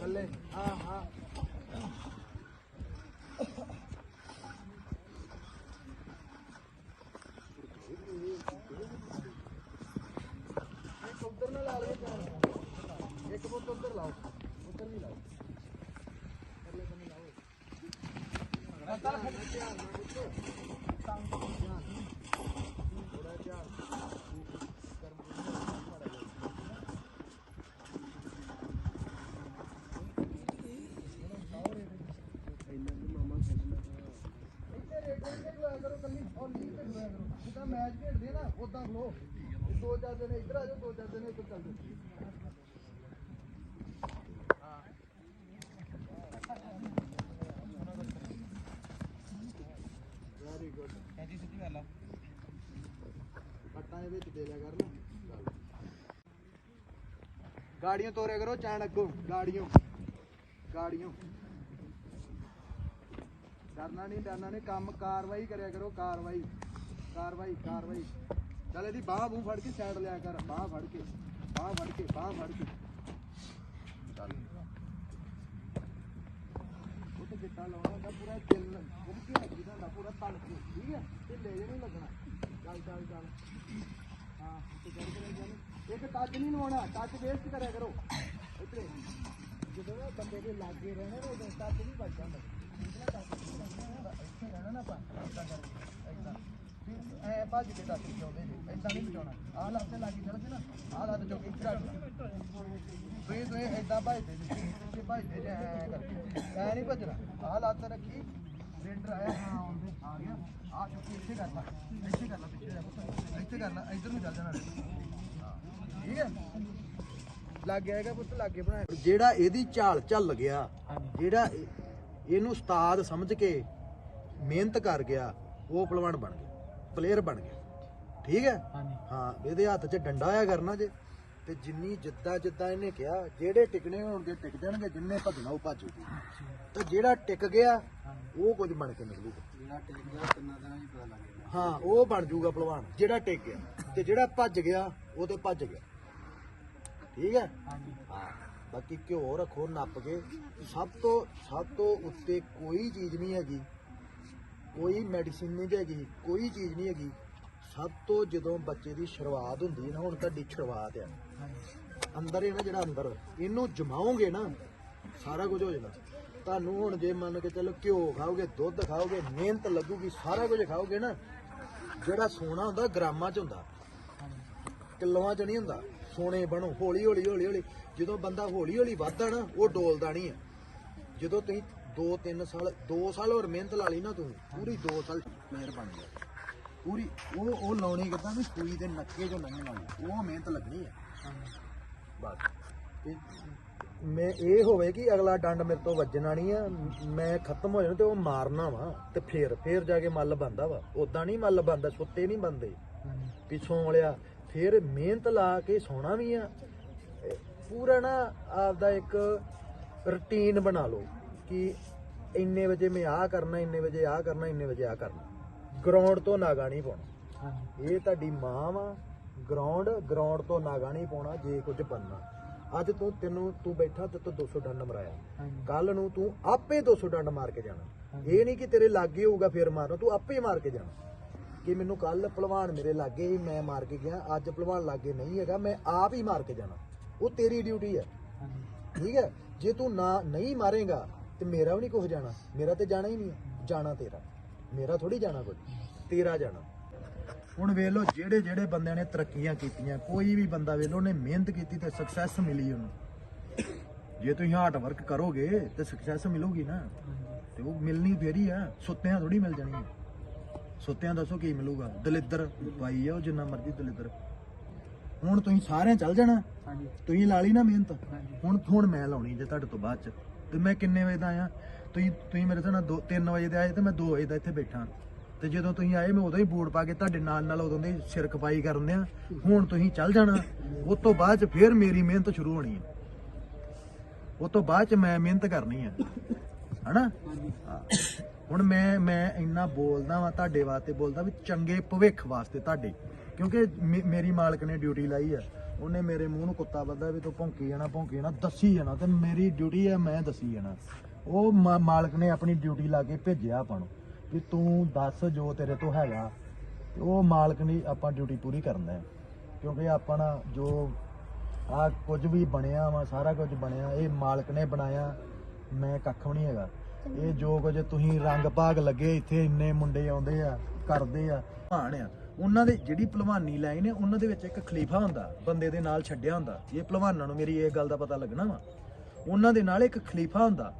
ਥੱਲੇ ਹਾਂ ਹਾਂ ਇੱਕ ਉੱਧਰ ਨਾ ਲਾ ਲਓ ਜਾਨ ਇੱਕ ਬੁੱਤ ਉੱਧਰ ਲਾਓ ਉੱਧਰ ਵੀ ਲਾਓ ਪਰਲੇ ਬੰਨੇ ਲਾਓ ਰੱਤਾ ਰੱਖ ਧਿਆਨ ਨਾਲ ਥੋੜਾ ਧਿਆਨ ਕਰਮ ਮਾੜਾ ਜਿਹਾ। ਇੱਥੇ ਰੇਡ ਤੇ ਖਲੋਇਆ ਕਰੋ ਕੱਲੀ ਔਰ ਲੀਡ ਤੇ ਖਲੋਇਆ ਕਰੋ ਜਿੱਦਾਂ ਮੈਚ ਖੇਡਦੇ ਆ ਨਾ ਉਦਾਂ ਖਲੋ ਦੋ ਚਾਰ ਦਿਨ ਇੱਧਰ ਆ ਜਾਓ ਦੋ ਚਾਰ ਦਿਨ ਇੱਧਰ ਚੱਲ ਜਾਓ ਵੈਰੀ ਗੁੱਡ ਐਜੀ ਸਿੱਧੀ ਕਰ ਲਾ ਪੱਟਾਂ ਦੇ ਵਿੱਚ ਦੇ ਲਿਆ ਕਰ ਨਾ ਗਾੜੀਆਂ ਤੋਰਿਆ ਕਰੋ ਚਾਣ ਅੱਗੋਂ, ਗਾੜੀਆਂ। ਗਾੜੀਆਂ। ਡਰਨਾ ਨਹੀਂ ਡਰਨਾ ਨਹੀਂ, ਕੰਮ ਕਾਰਵਾਈ ਕਰਿਆ ਕਰੋ, ਕਾਰਵਾਈ। ਕਾਰਵਾਈ ਕਾਰਵਾਈ। ਚੱਲ ਇਹਦੀ ਬਾਹ ਬੂ ਫੜ ਕੇ ਸਾਈਡ ਲਿਆ ਕਰ, ਬਾਹ ਫੜ ਕੇ, ਬਾਹ ਫੜ ਕੇ, ਬਾਹ ਫੜ ਕੇ। ਚੱਲ। ਉਹ ਤੇ ਗਿੱਟਾ ਲਾਉਣਾ ਦਾ ਪੂਰਾ ਦਿਲ ਉਹ ਕੀ ਲੱਗੀ ਦਾ ਪੂਰਾ ਤਲ ਕੇ, ਠੀਕ ਹੈ? ਢਿੱਲੇ ਜੇ ਨਹੀਂ ਲੱਗਣਾ। ਚੱਲ ਚੱਲ ਚੱਲ। ਹਾਂ ਤੇ ਕਰ ਕਰ ਜਾਨ ਇੱਕ ਟੱਚ ਨਹੀਂ ਲਵਾਉਣਾ ਟੱਚ ਵੇਸਟ ਕਰਿਆ ਕਰੋ। ਇੱਧਰ ਜਦੋਂ ਨਾ ਬੰਦੇ ਦੇ ਲਾਗੇ ਰਹਿਣਾ ਨਾ, ਉਦੋਂ ਟੱਚ ਨਹੀਂ ਵੱਜ ਜਾਂਦਾ ਇਤਨਾ ਟੱਚ ਨਹੀਂ ਲੱਗਣਾ ਇੱਥੇ ਰਹਿਣਾ ਨਾ ਆਪਾਂ, ਏਦਾਂ ਕਰ ਏਦਾਂ। ਫਿਰ ਐ ਭੱਜ ਕੇ ਟੱਚ ਚਾਉਂਦੇ ਜੀ ਏਦਾਂ ਨਹੀਂ ਬਚਾਉਣਾ ਆਹ ਲੱਤ ਤੇ ਲੱਗੀ ਚੜ ਨਾ, ਆਹ ਲੱਤ ਚੁੱਕ ਕੇ ਇੱਧਰ ਤੁਸੀਂ ਤੁਸੀਂ ਏਦਾਂ ਭੱਜਦੇ ਜੀ ਤੁਸੀਂ ਭੱਜਦੇ ਜੇ ਐ ਕਰਕੇ। ਐ ਨਹੀਂ ਭੱਜਣਾ। ਆਹ ਲੱਤ ਰੱਖੀ, ਸਿਲੰਡਰ ਆਇਆ, ਹਾਂ, ਆਉਂਦੇ, ਆ ਗਿਆ। ਆ ਚੁੱਕੀ ਇੱਥੇ ਕਰ ਲਾ ਇੱਥੇ ਕਰ ਲਾ ਪਿੱਛੇ ਜਾ ਪੁੱਤ। ਇੱਥੇ ਕਰ ਲਾ ਇੱਧਰ ਨੂੰ ਚੱਲ ਜਾਣਾ। ਠੀਕ ਹੈ ਲੱਗ ਹੈਗਾ ਪੁੱਤ ਲੱਗੇ ਬਣਾਇਆ। ਜਿਹੜਾ ਇਹਦੀ ਝਾਲ ਝੱਲ ਗਿਆ ਜਿਹੜਾ ਇਹ- ਇਹਨੂੰ ਉਸਤਾਦ ਸਮਝ ਕੇ ਮਿਹਨਤ ਕਰ ਗਿਆ ਉਹ ਪਹਿਲਵਾਨ ਬਣ ਗਿਆ ਪਲੇਅਰ ਬਣ ਗਿਆ। ਠੀਕ ਹੈ? ਹਾਂ ਇਹਦੇ ਹੱਥ 'ਚ ਡੰਡਾ ਆਇਆ ਕਰਨਾ ਜੇ। ਤੇ ਜਿੰਨੀ ਜਿੱਦਾਂ ਜਿੱਦਾਂ ਇਹਨੇ ਕਿਹਾ ਜਿਹੜੇ ਟਿਕਣੇ ਹੋਣਗੇ ਟਿਕ ਜਾਣਗੇ ਜਿੰਨੇ ਭੱਜਣਾ ਉਹ ਭੱਜੂਗੀ ਤੇ ਜਿਹੜਾ ਟਿਕ ਗਿਆ ਉਹ ਕੁਝ ਬਣ ਕੇ ਨਿਕਲੂਗਾ। ਜਿਹੜਾ ਟੇਕ ਗਿਆ ਤਿੰਨਾਂ ਦਿਨਾਂ ਹੀ ਪਤਾ ਲੱਗ ਹਾਂ ਉਹ ਬਣ ਜਾਊਗਾ ਪਹਿਲਵਾਨ ਜਿਹੜਾ ਟਿਕ ਗਿਆ। ਤੇ ਜਿਹੜਾ ਭੱਜ ਗਿਆ ਉਹ ਤੇ ਭੱਜ ਗਿਆ। ਠੀਕ ਹੈ? ਹਾਂਜੀ ਹਾਂ। ਬਾਕੀ ਘਿਓ ਰੱਖੋ, ਨੱਪ ਕੇ। ਸਭ ਤੋਂ ਸਭ ਤੋਂ ਉੱਤੇ ਕੋਈ ਚੀਜ਼ ਨਹੀਂ ਹੈਗੀ। ਕੋਈ ਮੈਡੀਸਿਨ ਨਹੀਂ ਹੈਗੀ, ਕੋਈ ਚੀਜ਼ ਨਹੀਂ ਹੈਗੀ। ਸਭ ਤੋਂ ਜਦੋਂ ਬੱਚੇ ਦੀ ਸ਼ੁਰੂਆਤ ਹੁੰਦੀ ਹੈ ਨਾ, ਹੁਣ ਤੁਹਾਡੀ ਸ਼ੁਰੂਆਤ ਆ ਅੰਦਰ ਇਹ ਨਾ ਜਿਹੜਾ ਅੰਦਰ। ਇਹਨੂੰ ਜਮਾਓਗੇ ਨਾ, ਸਾਰਾ ਕੁਝ ਹੋ ਜਾਣਾ। ਤੁਹਾਨੂੰ ਹੁਣ ਜੇ ਮੰਨ ਕੇ ਚੱਲੋ ਘਿਓ ਖਾਓਗੇ, ਦੁੱਧ ਖਾਓਗੇ, ਮਿਹਨਤ ਲੱਗੂਗੀ, ਸਾਰਾ ਕੁਝ ਖਾਓਗੇ ਨਾ, ਜਿਹੜਾ ਸੋਨਾ ਹੁੰਦਾ, ਗ੍ਰਾਮਾਂ 'ਚ ਹੁੰਦਾ। ਹਾਂਜੀ ਕਿਲੋਆਂ 'ਚ ਨਹੀਂ ਹੁੰਦਾ। ਸੋਨੇ ਬਣੋ ਹੌਲੀ ਹੌਲੀ ਹੌਲੀ ਹੌਲੀ। ਜਦੋਂ ਬੰਦਾ ਹੌਲੀ ਹੌਲੀ ਵੱਧਦਾ ਨਾ ਉਹ ਡੋਲਦਾ ਨਹੀਂ ਹੈ। ਜਦੋਂ ਤੁਸੀਂ 2-3 ਸਾਲ 2 ਸਾਲ ਹੋਰ ਮਿਹਨਤ ਲਾ ਲਈ ਨਾ ਤੂੰ ਪੂਰੀ 2 ਸਾਲ ਪਲੇਅਰ ਬਣ ਗਿਆ ਪੂਰੀ ਉਹ ਉਹ ਲਾਉਣੀ ਕਿਦਾਂ ਵੀ ਸੂਈ ਦੇ ਨੱਕੇ 'ਚੋਂ ਨਹੀਂ ਲਾਉਣੀ ਉਹ ਮਿਹਨਤ ਲੱਗਣੀ ਹੈ। ਹਾਂਜੀ ਬਸ ਮੈਂ ਇਹ ਹੋਵੇ ਕਿ ਅਗਲਾ ਡੰਡ ਮੇਰੇ ਤੋਂ ਵੱਜਣਾ ਨਹੀਂ ਆ ਮੈਂ ਖਤਮ ਹੋ ਜਾਣਾ ਤੇ ਉਹ ਮਾਰਨਾ ਵਾ ਤੇ ਫੇਰ ਫੇਰ ਜਾ ਕੇ ਮੱਲ ਬੰਦਾ ਵਾ। ਉਦਾਂ ਨਹੀਂ ਮੱਲ ਬੰਦਾ ਸੁੱਤੇ ਨਹੀਂ ਬੰਦੇ। ਪਿੱਛੋਂ ਵਾਲਿਆ ਫਿਰ ਮਿਹਨਤ ਲਾ ਕੇ ਸੌਣਾ ਵੀ ਆ। ਪੂਰਾ ਨਾ ਆਪਦਾ ਇੱਕ ਰੁਟੀਨ ਬਣਾ ਲਓ ਕਿ ਇੰਨੇ ਵਜੇ ਮੈਂ ਆਹ ਕਰਨਾ ਇੰਨੇ ਵਜੇ ਆਹ ਕਰਨਾ ਇੰਨੇ ਵਜੇ ਆਹ ਕਰਨਾ। ਗਰਾਊਂਡ ਤੋਂ ਨਾਗਾ ਨਹੀਂ ਪਾਉਣਾ। ਇਹ ਤੁਹਾਡੀ ਮਾਂ ਵਾ। ਗਰਾਊਂਡ ਗਰਾਊਂਡ ਤੋਂ ਨਾਗਾ ਨਹੀਂ ਪਾਉਣਾ ਜੇ ਕੁਝ ਬੰਨਾ ਅੱਜ ਤੂੰ ਤੈਨੂੰ ਤੂੰ ਬੈਠਾ ਤੇ ਤੂੰ 200 ਡੰਡ ਮਰਾਇਆ। ਕੱਲ ਨੂੰ ਤੂੰ ਆਪੇ 200 ਡੰਡ ਮਾਰ ਕੇ ਜਾਣਾ। ਇਹ ਨਹੀਂ ਕਿ ਤੇਰੇ ਲਾਗੇ ਹੋਊਗਾ ਫਿਰ ਮਾਰਨਾ ਤੂੰ ਆਪੇ ਮਾਰ ਕੇ ਜਾਣਾ। ਕਿ ਮੈਨੂੰ ਕੱਲ ਪਹਿਲਵਾਨ ਮੇਰੇ ਲਾਗੇ ਸੀ ਮੈਂ ਮਾਰ ਕੇ ਗਿਆ ਅੱਜ ਪਹਿਲਵਾਨ ਲਾਗੇ ਨਹੀਂ ਹੈਗਾ ਮੈਂ ਆਪ ਹੀ ਮਾਰ ਕੇ ਜਾਣਾ। ਉਹ ਤੇਰੀ ਡਿਊਟੀ ਹੈ। ਠੀਕ ਹੈ? ਜੇ ਤੂੰ ਨਾ ਨਹੀਂ ਮਾਰੇਗਾ ਤੇ ਮੇਰਾ ਵੀ ਨਹੀਂ ਕੁਝ ਜਾਣਾ। ਮੇਰਾ ਤੇ ਜਾਣਾ ਹੀ ਨਹੀਂ ਹੈ। ਜਾਣਾ ਤੇਰਾ। ਮੇਰਾ ਥੋੜੀ ਜਾਣਾ ਕੋਈ। ਤੇਰਾ ਜਾਣਾ। ਹੁਣ ਵੇਖ ਲਓ ਜਿਹੜੇ ਜਿਹੜੇ ਬੰਦਿਆਂ ਨੇ ਤਰੱਕੀਆਂ ਕੀਤੀਆਂ ਕੋਈ ਵੀ ਬੰਦਾ ਵੇਖ ਲਓ ਉਹਨੇ ਮਿਹਨਤ ਕੀਤੀ ਤੇ ਸਕਸੈਸ ਮਿਲੀ ਉਹਨੂੰ। ਜੇ ਤੁਸੀਂ ਹਾਰਡ ਵਰਕ ਕਰੋਗੇ ਤੇ ਸਕਸੈਸ ਮਿਲੂਗੀ ਨਾ। ਤੇ ਉਹ ਮਿਲਣੀ ਫੇਰ ਹੀ ਆ। ਸੁੱਤਿਆਂ ਥੋੜੀ ਮਿਲ ਜਾਣੀ ਆ। ਸੁੱਤਿਆਂ ਦੱਸੋ ਕੀ ਮਿਲੂਗਾ? ਦਲਿੱਦਰ ਪਾਈ ਆ ਉਹ ਜਿੰਨਾ ਮਰਜ਼ੀ ਦਲਿੱਦਰ। ਹੁਣ ਤੁਸੀਂ ਸਾਰਿਆਂ ਚੱਲ ਜਾਣਾ। ਹਾਂਜੀ। ਤੁਸੀਂ ਲਾ ਲਈ ਨਾ ਮਿਹਨਤ। ਹੁਣ ਹੁਣ ਮੈਂ ਲਾਉਣੀ ਜੇ ਤੁਹਾਡੇ ਤੋਂ ਬਾਅਦ ਚ। ਤੇ ਮੈਂ ਕਿੰਨੇ ਵਜੇ ਦਾ ਆਇਆ? ਤੁਸੀਂ ਤੁਸੀਂ ਮੇਰੇ ਨਾਲ 2 3 ਵਜੇ ਦੇ ਆਏ ਤੇ ਮੈਂ 2 ਵਜੇ ਦਾ ਇੱਥੇ ਬੈਠਾ। ਤੇ ਜਦੋਂ ਤੁਸੀਂ ਆਏ ਮੈਂ ਉਦੋਂ ਹੀ ਬੂਟ ਪਾ ਕੇ ਤੁਹਾਡੇ ਨਾਲ ਨਾਲ ਉਦੋਂ ਦੇ ਸਿਰ ਖਪਾਈ ਕਰਨ ਦਿਆਂ। ਹੁਣ ਤੁਸੀਂ ਚੱਲ ਜਾਣਾ। ਉਸ ਤੋਂ ਬਾਅਦ ਚ ਫਿਰ ਮੇਰੀ ਮਿਹਨਤ ਸ਼ੁਰੂ ਹੋਣੀ ਹੈ। ਉਸ ਤੋਂ ਬਾਅਦ ਚ ਮੈਂ ਮਿਹਨਤ ਕਰਨੀ ਹੈ। ਹਨਾ। ਹੁਣ ਮੈਂ ਮੈਂ ਇੰਨਾ ਬੋਲਦਾ ਵਾਂ ਤੁਹਾਡੇ ਵਾਸਤੇ, ਬੋਲਦਾ ਵੀ ਚੰਗੇ ਭਵਿੱਖ ਵਾਸਤੇ ਤੁਹਾਡੇ। ਕਿਉਂਕਿ ਮੇ- ਮੇਰੀ ਮਾਲਕ ਨੇ ਡਿਊਟੀ ਲਾਈ ਆ। ਉਹਨੇ ਮੇਰੇ ਮੂੰਹ ਨੂੰ ਕੁੱਤਾ ਬੰਦਾ ਵੀ ਤੂੰ ਭੌਂਕੀ ਜਾਣਾ ਭੌਂਕੀ ਜਾਣਾ, ਦੱਸੀ ਜਾਣਾ, ਤੇ ਮੇਰੀ ਡਿਊਟੀ ਹੈ ਮੈਂ ਦੱਸੀ ਜਾਣਾ। ਉਹ ਮਾ- ਮਾਲਕ ਨੇ ਆਪਣੀ ਡਿਊਟੀ ਲਾ ਕੇ ਭੇਜਿਆ ਆਪਾਂ ਨੂੰ, ਵੀ ਤੂੰ ਦੱਸ ਜੋ ਤੇਰੇ ਤੋਂ ਹੈਗਾ। ਤੇ ਉਹ ਮਾਲਕ ਨੇ ਆਪਾਂ ਡਿਊਟੀ ਪੂਰੀ ਕਰਨਾ ਹੈ। ਕਿਉਂਕਿ ਆਪਾਂ ਜੋ ਆ ਕੁਝ ਵੀ ਬਣਿਆ ਵਾ, ਸਾਰਾ ਕੁਝ ਬਣਿਆ, ਇਹ ਮਾਲਕ ਨੇ ਬਣਾਇਆ, ਮੈਂ ਕੱਖ ਵੀ ਨਹੀਂ ਹੈਗਾ। ਇਹ ਜੋ ਕੁਝ ਤੁਸੀਂ ਰੰਗ ਭਾਗ ਲੱਗੇ ਇੱਥੇ, ਇੰਨੇ ਮੁੰਡੇ ਆਉਂਦੇ ਆ, ਕਰਦੇ ਆ। ਭਾਣ ਆ। ਉਹਨਾਂ ਦੇ ਜਿਹੜੀ ਭਲਵਾਨੀ ਲਾਈਨ ਹੈ ਉਹਨਾਂ ਦੇ ਵਿੱਚ ਇੱਕ ਖਲੀਫਾ ਹੁੰਦਾ, ਬੰਦੇ ਦੇ ਨਾਲ ਛੱਡਿਆ ਹੁੰਦਾ। ਇਹ ਭਲਵਾਨਾਂ ਨੂੰ ਮੇਰੀ ਇਹ ਗੱਲ ਦਾ ਪਤਾ ਲੱਗਣਾ ਵਾ। ਉਹਨਾਂ ਦੇ ਨਾਲ ਇੱਕ ਖਲੀਫਾ ਹੁੰਦਾ,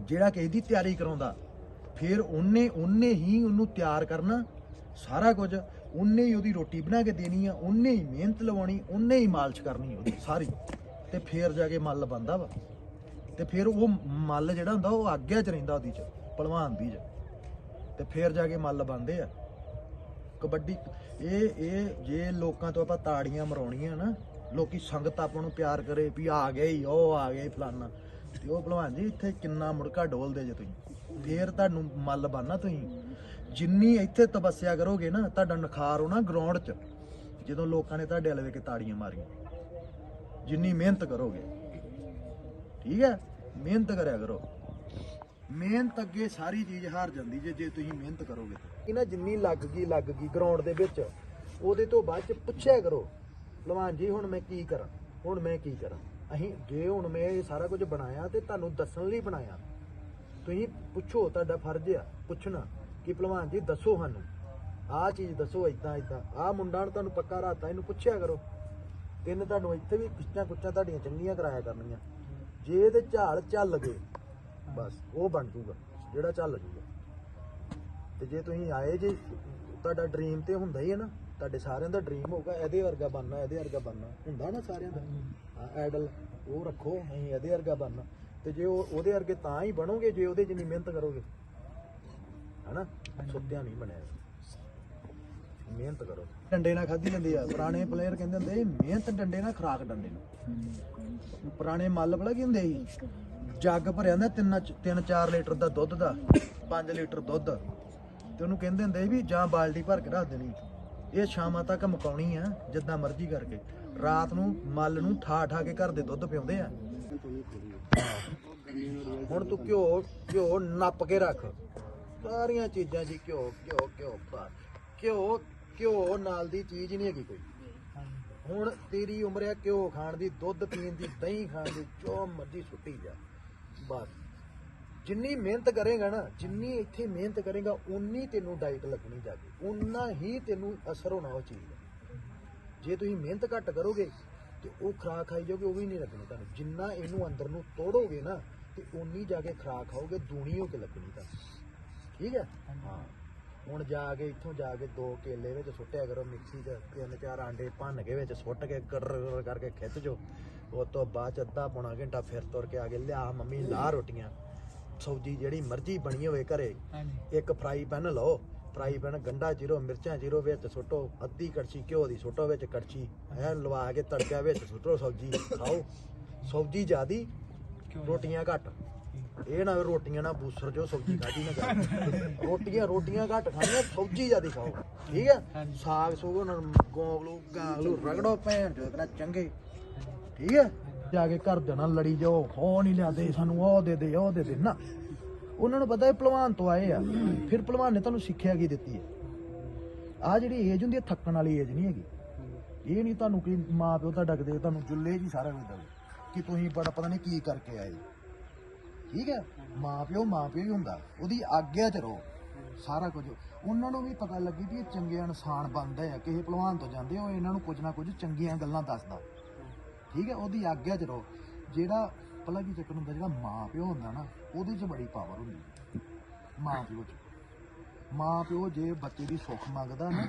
ਜਿਹੜਾ ਕਿ ਇਹਦੀ ਤਿਆਰੀ ਕਰਾਉਂਦਾ। ਫਿਰ ਉਹਨੇ ਉਹਨੇ ਹੀ ਉਹਨੂੰ ਤਿਆਰ ਕਰਨਾ, ਸਾਰਾ ਕੁਝ। ਉਹਨੇ ਹੀ ਉਹਦੀ ਰੋਟੀ ਬਣਾ ਕੇ ਦੇਣੀ ਆ, ਉਹਨੇ ਹੀ ਮਿਹਨਤ ਲਵਾਉਣੀ, ਉਹਨੇ ਹੀ ਮਾਲਸ਼ ਕਰਨੀ ਉਹਦੀ ਸਾਰੀ। ਤੇ ਫਿਰ ਜਾ ਕੇ ਮੱਲ ਬੰਦਾ ਵਾ। ਤੇ ਫਿਰ ਉਹ ਮੱਲ ਜਿਹੜਾ ਹੁੰਦਾ, ਉਹ ਆਗਿਆ ਚ ਰਹਿੰਦਾ ਉਹਦੀ ਚ ਭਲਵਾਨ ਦੀ ਚ। ਤੇ ਫਿਰ ਜਾ ਕੇ ਮੱਲ ਬੰਦੇ ਆ। ਕਬੱਡੀ, ਇਹ ਇਹ ਜੇ ਲੋਕਾਂ ਤੋਂ ਆਪਾਂ ਤਾੜੀਆਂ ਮਰਾਉਣੀਆਂ ਨਾ, ਲੋਕੀ ਸੰਗਤ ਆਪਾਂ ਨੂੰ ਪਿਆਰ ਕਰੇ ਵੀ ਆ ਗਏ ਹੀ ਉਹ ਆ ਗਏ ਫਲਾਨਾ। ਤੇ ਉਹ ਭਲਵਾਨ ਜੀ, ਇੱਥੇ ਕਿੰਨਾ ਮੁੜਕਾ ਡੋਲਦੇ ਜੇ ਤੁਸੀਂ। ਫੇਰ ਤੁਹਾਨੂੰ ਮੱਲ ਬੰਨਾ ਤੁਸੀਂ। ਜਿੰਨੀ ਇੱਥੇ ਤਪੱਸਿਆ ਕਰੋਗੇ ਨਾ, ਤੁਹਾਡਾ ਨਖਾਰ ਹੋਣਾ ਗਰਾਊਂਡ 'ਚ। ਜਦੋਂ ਲੋਕਾਂ ਨੇ ਤੁਹਾਡੇ ਵੱਲ ਵੇਖ ਕੇ ਤਾੜੀਆਂ ਮਾਰੀਆਂ। ਜਿੰਨੀ ਮਿਹਨਤ ਕਰੋਗੇ। ਠੀਕ ਹੈ? ਮਿਹਨਤ ਕਰਿਆ ਕਰੋ। ਮਿਹਨਤ ਅੱਗੇ ਸਾਰੀ ਚੀਜ਼ ਹਾਰ ਜਾਂਦੀ ਜੇ ਜੇ ਤੁਸੀਂ ਮਿਹਨਤ ਕਰੋਗੇ। ਇਹਨਾਂ ਜਿੰਨੀ ਲੱਗ ਗਈ ਲੱਗ ਗਈ ਗਰਾਊਂਡ ਦੇ ਵਿੱਚ, ਉਹਦੇ ਤੋਂ ਬਾਅਦ ਚ ਪੁੱਛਿਆ ਕਰੋ, ਭਲਵਾਨ ਜੀ, ਹੁਣ ਮੈਂ ਕੀ ਕਰਾਂ? ਹੁਣ ਮੈਂ ਕੀ ਕਰਾਂ? ਅਸੀਂ ਜੇ ਹੁਣ ਮੈਂ ਇਹ ਸਾਰਾ ਕੁਝ ਬਣਾਇਆ ਤੇ ਤੁਹਾਨੂੰ ਦੱਸਣ ਲਈ ਬਣਾਇਆ। ਤੁਸੀਂ ਪੁੱਛੋ, ਤੁਹਾਡਾ ਫਰਜ਼ ਆ ਪੁੱਛਣਾ ਕਿ ਭਲਵਾਨ ਜੀ, ਦੱਸੋ ਸਾਨੂੰ। ਆਹ ਚੀਜ਼ ਦੱਸੋ ਇਦਾਂ ਇਦਾਂ ਆਹ ਮੁੰਡਾ ਨੂੰ ਤੁਹਾਨੂੰ ਪੱਕਾ ਰਾਤਾ ਇਹਨੂੰ ਪੁੱਛਿਆ ਕਰੋ। ਤਿੰਨ ਤੁਹਾਨੂੰ ਇੱਥੇ ਵੀ ਕੁੱਚਾਂ ਕੁੱਚਾਂ ਤੁਹਾਡੀਆਂ ਚੰਗੀਆਂ ਕਰਾਇਆ ਕਰਨੀਆਂ। ਜੇ ਇਹਦੇ ਝਾਲ ਚੱਲ ਗਏ, ਬਸ ਉਹ ਬਣ ਜੂਗਾ ਜਿਹੜਾ ਚੱਲ ਜੂਗਾ ਤੇ ਜੇ ਤੁਸੀਂ ਆਏ ਜੇ, ਤੁਹਾਡਾ ਡ੍ਰੀਮ ਤੇ ਹੁੰਦਾ ਹੀ ਹੈ ਨਾ, ਤੁਹਾਡੇ ਸਾਰਿਆਂ ਦਾ ਡ੍ਰੀਮ ਹੋਊਗਾ, ਇਹਦੇ ਵਰਗਾ ਬਣਨਾ, ਇਹਦੇ ਵਰਗਾ ਬਣਨਾ, ਹੁੰਦਾ ਨਾ ਸਾਰਿਆਂ ਦਾ? ਹਾਂ ਆਈਡਲ ਉਹ ਰੱਖੋ, ਅਸੀਂ ਇਹਦੇ ਵਰਗਾ ਬਣਨਾ। ਤੇ ਜੇ ਉਹ ਉਹਦੇ ਵਰਗੇ ਤਾਂ ਹੀ ਬਣੋਗੇ, ਜੇ ਉਹਦੇ ਜਿੰਨੀ ਮਿਹਨਤ ਕਰੋਗੇ। ਹਨਾ? ਸੁੱਤਿਆਂ ਨਹੀਂ ਬਣਿਆ। ਮਿਹਨਤ ਕਰੋ। ਡੰਡੇ ਨਾਲ ਖਾਧੀ ਜਾਂਦੀ ਆ। ਪੁਰਾਣੇ ਪਲੇਅਰ ਕਹਿੰਦੇ ਹੁੰਦੇ ਮਿਹਨਤ ਡੰਡੇ ਨਾਲ ਖਰਾਕ ਡੰਡੇ ਨਾਲ। ਪੁਰਾਣੇ ਮੱਲ ਪਤਾ ਕੀ ਹੁੰਦੇ ਸੀ? ਜੱਗ ਭਰਿਆ ਹੁੰਦਾ ਤਿੰਨ ਤਿੰਨ 4 ਲੀਟਰ ਦਾ ਦੁੱਧ ਦਾ 5 ਲੀਟਰ ਦੁੱਧ। ਤੇ ਉਹਨੂੰ ਕਹਿੰਦੇ ਹੁੰਦੇ ਸੀ ਵੀ ਜਾਂ ਬਾਲਟੀ ਭਰ ਕੇ ਰੱਖ ਦੇਣੀ। ਇਹ ਸ਼ਾਮਾਂ ਤੱਕ ਮੁਕਾਉਣੀ ਆ ਜਿੱਦਾਂ ਮਰਜ਼ੀ ਕਰਕੇ। ਰਾਤ ਨੂੰ ਮੱਲ ਨੂੰ ਠਾ ਠਾ ਕੇ ਘਰ ਦੇ ਦੁੱਧ ਪਿਉਂਦੇ ਆ। ਹੁਣ ਤੂੰ ਘਿਓ ਘਿਓ ਨੱਪ ਕੇ ਰੱਖ। ਸਾਰੀਆਂ ਚੀਜ਼ਾਂ ਜੀ ਘਿਓ ਘਿਓ ਘਿਓ ਪਾ। ਘਿਓ ਘਿਓ ਨਾਲ ਦੀ ਚੀਜ਼ ਨਹੀਂ ਹੈਗੀ ਕੋਈ। ਹੁਣ ਤੇਰੀ ਉਮਰ ਹੈ ਘਿਓ ਖਾਣ ਦੀ ਦੁੱਧ ਪੀਣ ਦੀ ਦਹੀਂ ਖਾਣ ਦੀ ਜੋ ਮਰਜ਼ੀ ਸੁੱਟੀ ਜਾ। ਬਸ। ਜਿੰਨੀ ਮਿਹਨਤ ਕਰੇਗਾ ਨਾ ਜਿੰਨੀ ਇੱਥੇ ਮਿਹਨਤ ਕਰੇਗਾ ਉਨੀ ਤੈਨੂੰ ਡਾਈਟ ਲੱਗਣੀ ਜਾ ਕੇ ਉਨਾ ਹੀ ਤੈਨੂੰ ਅਸਰ ਹੋਣਾ ਉਹ ਚੀਜ਼ ਦਾ। ਜੇ ਤੁਸੀਂ ਮਿਹਨਤ ਘੱਟ ਕਰੋਗੇ ਤੇ ਉਹ ਖਰਾਕ ਖਾਈ ਜਾਓਗੇ ਉਹ ਵੀ ਨਹੀਂ ਲੱਗਣੀ ਤੁਹਾਨੂੰ। ਜਿੰਨਾ ਇਹਨੂੰ ਅੰਦਰ ਨੂੰ ਤੋੜੋਗੇ ਨਾ ਤੇ ਉਨੀ ਜਾ ਕੇ ਖਰਾਕ ਖਾਓਗੇ ਦੂਣੀ ਹੋ ਕੇ ਲੱਗਣੀ ਤੁਹਾਨੂੰ। ਠੀਕ ਹੈ? ਹਾਂ। ਹੁਣ ਜਾ ਕੇ ਇੱਥੋਂ ਜਾ ਕੇ ਦੋ ਕੇਲੇ ਵਿੱਚ ਸੁੱਟਿਆ ਕਰੋ ਮਿਕਸੀ 'ਚ ਤਿੰਨ ਚਾਰ ਆਂਡੇ ਭੰਨ ਕੇ ਵਿੱਚ ਸੁੱਟ ਕੇ ਕਰ ਕਰਕੇ ਖਿੱਚ ਜੋ। ਉਸ ਤੋਂ ਬਾਅਦ ਚ ਅੱਧਾ ਪੌਣਾ ਘੰਟਾ ਫਿਰ ਤੁਰ ਕੇ ਆ ਕੇ ਲਿਆ ਮੰਮੀ ਲਾ ਰੋਟੀਆਂ। ਸਬਜ਼ੀ ਜਿਹੜੀ ਮਰਜ਼ੀ ਬਣੀ ਹੋਵੇ ਘਰੇ ਇੱਕ ਫਰਾਈ ਪੈਨ ਲਓ ਫਰਾਈ ਪੈਨ ਗੰਡਾ ਜੀਰੋ ਮਿਰਚਾਂ ਜੀਰੋ ਵਿੱਚ ਸੁੱਟੋ ਅੱਧੀ ਕੜਛੀ ਘਿਓ ਦੀ ਸੁੱਟੋ ਵਿੱਚ ਕੜਛੀ ਐ ਲਵਾ ਕੇ ਤੜਕਾ ਵਿੱਚ ਸੁੱਟੋ ਸਬਜ਼ੀ ਖਾਓ। ਸਬਜ਼ੀ ਜ਼ਿਆਦੀ। ਰੋਟੀਆਂ ਘੱਟ। ਇਹ ਨਾ ਰੋਟੀਆਂ ਨਾਲ ਬੂਸਰ ਜੋ ਸਬਜ਼ੀ ਖਾਦੀ ਨਾ ਰੋਟੀਆਂ ਰੋਟੀਆਂ ਘੱਟ ਖਾਣੀਆਂ ਸਬਜ਼ੀ ਜ਼ਿਆਦੀ ਖਾਓ। ਠੀਕ ਹੈ। ਸਾਗ ਸੂਗ ਨੂੰ ਗੋਂਗਲੂ ਗਾਂਗਲੂ ਰਗੜੋ ਭੈਣ ਜੋ ਇਤਨਾ ਚੰਗੇ। ਠੀਕ ਹੈ ਜਾ ਕੇ ਘਰ ਦੇ ਨਾਲ ਲੜੀ ਜਾਓ ਹੋ ਨਹੀਂ ਲਿਆਦੇ ਸਾਨੂੰ ਉਹ ਦੇ ਦੇ ਉਹ ਦੇ ਦੇ। ਨਾ ਉਹਨਾਂ ਨੂੰ ਪਤਾ ਹੈ ਭਲਵਾਨ ਤੋਂ ਆਏ ਆ। ਫਿਰ ਭਲਵਾਨ ਨੇ ਤੁਹਾਨੂੰ ਸਿੱਖਿਆ ਕੀ ਦਿੱਤੀ ਹੈ ਆ ਜਿਹੜੀ ਏਜ ਹੁੰਦੀ ਹੈ ਥੱਕਣ ਵਾਲੀ ਏਜ ਨਹੀਂ ਹੈਗੀ। ਇਹ ਨਹੀਂ ਤੁਹਾਨੂੰ ਕਿ ਮਾਂ ਪਿਓ ਤੁਹਾਡਾ ਕਿਤੇ ਤੁਹਾਨੂੰ ਜੁੱਲੇ ਜੀ ਸਾਰਾ ਕੁਝ ਦੇਵੇ ਕਿ ਤੁਸੀਂ ਬੜਾ ਪਤਾ ਨਹੀਂ ਕੀ ਕਰਕੇ ਆਏ। ਠੀਕ ਹੈ? ਮਾਂ ਪਿਓ ਮਾਂ ਪਿਓ ਹੀ ਹੁੰਦਾ। ਉਹਦੀ ਆਗਿਆ 'ਚ ਰਹੋ। ਸਾਰਾ ਕੁਝ। ਉਹਨਾਂ ਨੂੰ ਵੀ ਪਤਾ ਲੱਗੀ ਵੀ ਇਹ ਚੰਗੇ ਇਨਸਾਨ ਬਣਦੇ ਆ। ਕਿਸੇ ਭਲਵਾਨ ਤੋਂ ਜਾਂਦੇ ਉਹ ਇਹਨਾਂ ਨੂੰ ਕੁਝ ਨਾ ਕੁਝ ਚੰਗੀਆਂ ਗੱਲਾਂ ਦੱਸਦਾ। ਠੀਕ ਹੈ? ਉਹਦੀ ਆਗਿਆ 'ਚ ਰਹੋ। ਜਿਹੜਾ ਪਹਿਲਾਂ ਕੀ ਚੱਕਰ ਹੁੰਦਾ, ਜਿਹੜਾ ਮਾਂ ਪਿਓ ਹੁੰਦਾ ਨਾ, ਉਹਦੇ 'ਚ ਬੜੀ ਪਾਵਰ ਹੁੰਦੀ ਹੈ। ਮਾਂ ਪਿਓ 'ਚ। ਮਾਂ ਪਿਓ ਜੇ ਬੱਚੇ ਦੀ ਸੁੱਖ ਮੰਗਦਾ ਨਾ,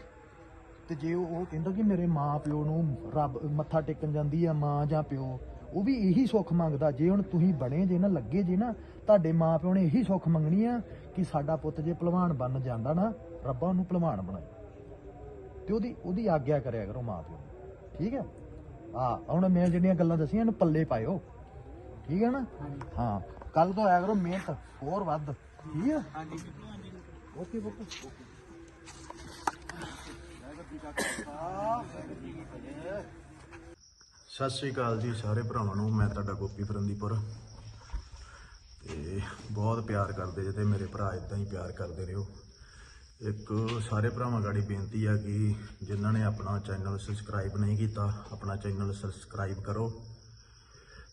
ਤੇ ਜੇ ਉਹ ਉਹ ਕਹਿੰਦਾ ਕਿ ਮੇਰੇ ਮਾਂ ਪਿਓ ਨੂੰ ਰੱਬ ਮੱਥਾ ਟੇਕਣ ਜਾਂਦੀ ਆ ਮਾਂ ਜਾਂ ਪਿਓ ਉਹ ਵੀ ਇਹੀ ਸੁੱਖ ਮੰਗਦਾ ਜੇ ਹੁਣ ਤੁਸੀਂ ਬਣੇ ਜੇ ਨਾ ਲੱਗੇ ਜੇ ਨਾ ਤੁਹਾਡੇ ਮਾਂ ਪਿਓ ਨੇ ਇਹੀ ਸੁੱਖ ਮੰਗਣੀ ਆ ਕਿ ਸਾਡਾ ਪੁੱਤ ਜੇ ਭਲਵਾਨ ਬਣ ਜਾਂਦਾ ਨਾ ਰੱਬਾ ਉਹਨੂੰ ਭਲਵਾਨ ਬਣਾਏ। ਤੇ ਉਹਦੀ ਉਹਦੀ ਆਗਿਆ ਕਰਿਆ ਕਰੋ ਮਾਂ ਪਿਓ ਨੂੰ। ਠੀਕ ਹੈ? ਆ ਹੁਣ ਮੈਂ ਜਿਹੜੀਆਂ ਗੱਲਾਂ ਦਸੀਆਂ ਇਹਨੂੰ ਪੱਲੇ ਪਾਇਓ। ਠੀਕ ਹੈ ਨਾ? ਹਾਂ ਕੱਲ ਤੋਂ ਆਇਆ ਕਰੋ ਮਿਹਨਤ ਹੋਰ ਵੱਧ। ਠੀਕ ਹੈ? ਹਾਂਜੀ। Okay okay. ਸਤਿ ਸ੍ਰੀ ਅਕਾਲ ਜੀ ਸਾਰੇ ਭਰਾਵਾਂ ਨੂੰ, ਮੈਂ ਤੁਹਾਡਾ ਗੋਪੀ ਫਰੰਦੀਪੁਰ ਤੇ ਬਹੁਤ ਪਿਆਰ ਕਰਦੇ ਜੇ ਤੇ ਮੇਰੇ ਭਰਾ ਇਦਾਂ ਹੀ ਪਿਆਰ ਕਰਦੇ ਰਹੋ। ਇੱਕ ਸਾਰੇ ਭਰਾਵਾਂ ਗਾੜੀ ਬੇਨਤੀ ਆ ਕਿ ਜਿਨ੍ਹਾਂ ਨੇ ਆਪਣਾ ਚੈਨਲ ਸਬਸਕ੍ਰਾਈਬ ਨਹੀਂ ਕੀਤਾ, ਆਪਣਾ ਚੈਨਲ ਸਬਸਕ੍ਰਾਈਬ ਕਰੋ